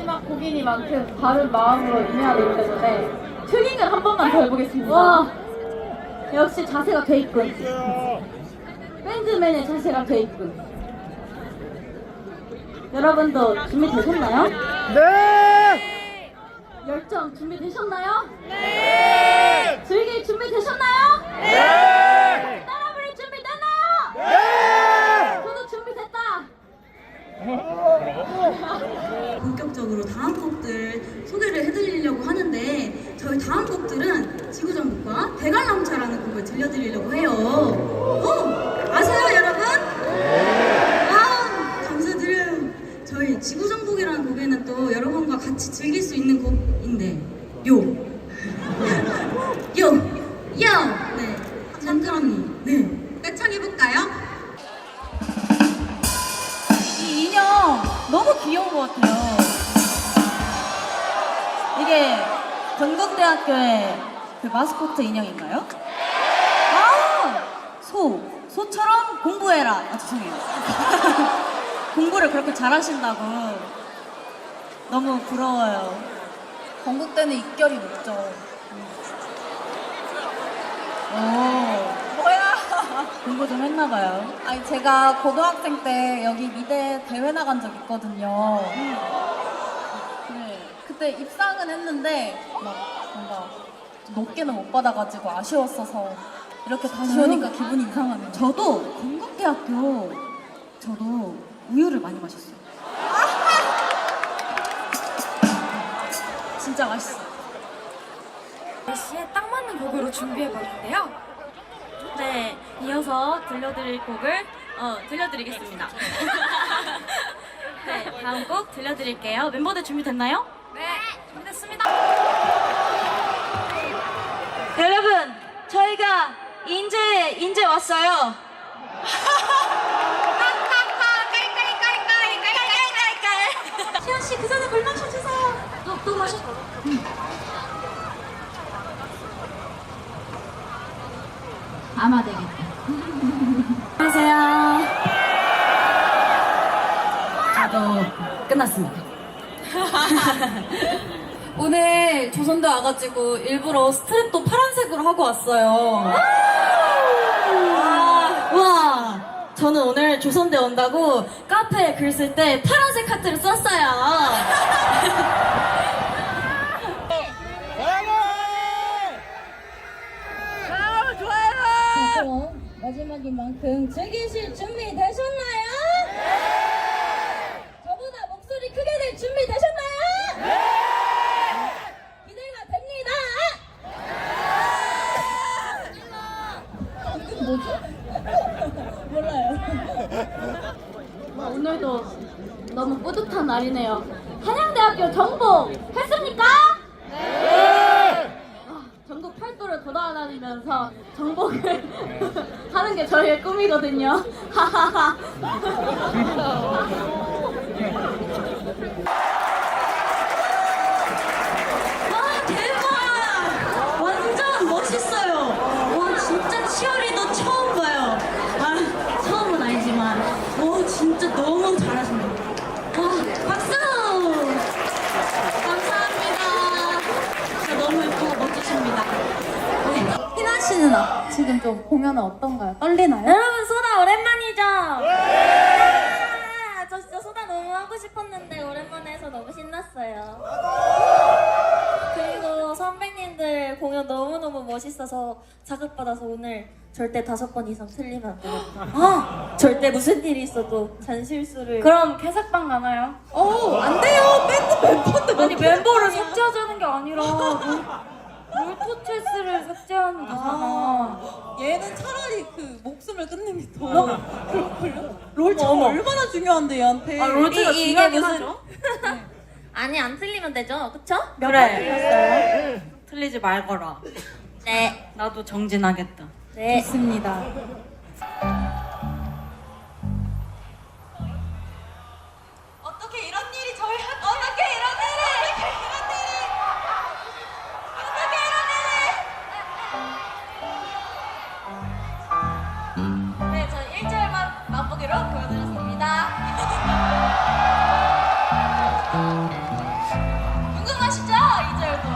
마지막 곡이니만큼 바른 마음으로 임해야 되기 때문에 튜닝을 한 번만 더 해보겠습니다. 와, 역시 자세가 돼 있군. 밴드맨의 자세가 돼 있군. 여러분도 준비되셨나요? 네! 열정 준비되셨나요? 네! 즐길 준비되셨나요? 네! 따라 부를 준비됐나요? 네! 저도 준비됐다. 본격적으로 다음 곡들 소개를 해드리려고 하는데 저희 다음 곡들은 지구정복과 대관람차라는 곡을 들려드리려고 해요. 어? 아세요 여러분? 아 감사드려요. 저희 지구정복이라는 곡에는 또 여러분과 같이 즐길 수 있는 곡인데 요! 요! 요! 네, 언니 네, 떼창해볼까요? 이 인형 너무 귀여운 것 같아요. 이게 건국대학교의 그 마스코트 인형인가요? 아! 소! 소처럼 공부해라! 아, 죄송해요. 공부를 그렇게 잘하신다고. 너무 부러워요. 건국대는 입결이 높죠. 오. 뭐야? 공부 좀 했나봐요. 아니, 제가 고등학생 때 여기 미대 대회 나간 적 있거든요. 네. 그때 입상은 했는데, 막, 뭔가, 높게는 못 받아가지고 아쉬웠어서, 이렇게 다시 오니까 기분이 이상하네요. 저도 건국대학교 저도 우유를 많이 마셨어요. 진짜 맛있어. 날씨에 딱 맞는 곡으로 준비해봤는데요. 네, 이어서 들려드릴 곡을 어, 들려드리겠습니다. 네, 다음 곡 들려드릴게요. 멤버들 준비됐나요? 네, 준비됐습니다. 인제 왔어요. 시현 씨, 그 전에 물 마셔주세요. 또, 또 마셔. 아마 되겠다. 안녕하세요. 저도 끝났습니다. 오늘 조선대 와가지고 일부러 스트랩도 파란색으로 하고 왔어요. 저는 오늘 조선대 온다고 카페에 글 쓸 때 파란색 하트를 썼어요. 자, 마지막인 만큼 즐기실 준비 되셨나요? 네! 저보다 목소리 크게 낼 준비 되셨나요? 네! 기대가 됩니다. 뭐지? 몰라요. 오늘도 너무 뿌듯한 날이네요. 한양대학교 정복 했습니까? 아, 전국 팔도를 돌아다니면서 정복을 하는 게 저희의 꿈이거든요. 하하하. 와, 대박! 완전 멋있어요. 와, 진짜 치어리더 처음 봐요. 아, 처음은 아니지만, 와, 진짜 너무 잘하십니다. 와, 박수! 감사합니다. 진짜 너무 예쁘고 멋지십니다. 씨는 어- 지금 좀 공연은 어떤가요? 떨리나요? 여러분, 소다 오랜만이죠? 아, 저 진짜 소다 너무 하고 싶었는데 오랜만에 해서 너무 신났어요. 그리고 선배님들 공연 너무너무 멋있어서 자극받아서 오늘 절대 다섯 번 이상 틀리면 안 되겠다. 아, 절대 무슨 일이 있어도 잔실수를. 그럼 캐삭방 가나요? 어, 안 돼요. 밴드 멤버인데. 아니 멤버를 삭제하자는 게 아니라 롤토체스를 삭제하는 거잖아. 얘는 차라리 그 목숨을 끊는 게 더. 롤참 얼마나 중요한데 얘한테. 아, 롤체가 이- 이게 중요하긴 무슨- 하죠. 아니 안 틀리면 되죠, 그쵸? 그래. 틀리지 말거라. 네. 나도 정진하겠다. 네. 좋습니다. 모습으로 보여드렸습니다. 궁금하시죠? 이절도. 아,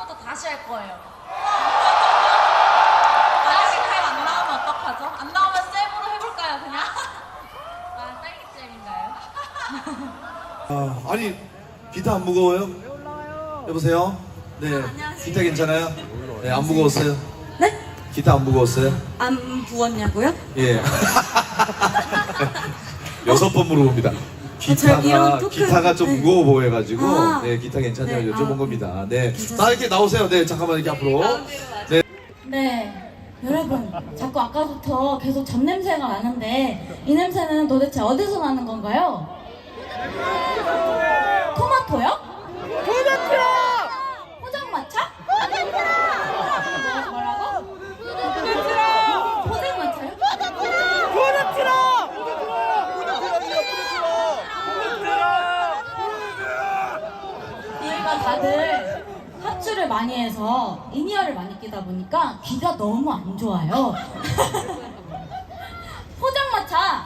아, 다시 할 거예요. 만약에 타안 나오면 어떡하죠? 안 나오면 쌤으로 해볼까요, 그냥? 아, 딸기잼인가요? 아, 아니 기타 안 무거워요? 여보세요? 네. 기타 괜찮아요? 네, 안 무거웠어요? 네? 기타 안 무거웠어요? 안 부었냐고요? 예. 여섯 번 물어봅니다. 기타가 이런 토크- 기타가 좀 네. 무거워 보여가지고 아. 네 기타 괜찮냐고 네, 여쭤본 아. 겁니다. 네. 나 이렇게 나오세요. 네 잠깐만 이렇게 앞으로. 네. 네, 여러분, 자꾸 아까부터 계속 잡냄새가 나는데 이 냄새는 도대체 어디서 나는 건가요? 토마토! 포장마차? 뭐라고? 포장마차요? 저희가 다들 합주를 많이 해서 인이어를 많이 끼다 보니까 귀가 너무 안 좋아요. 포장마차!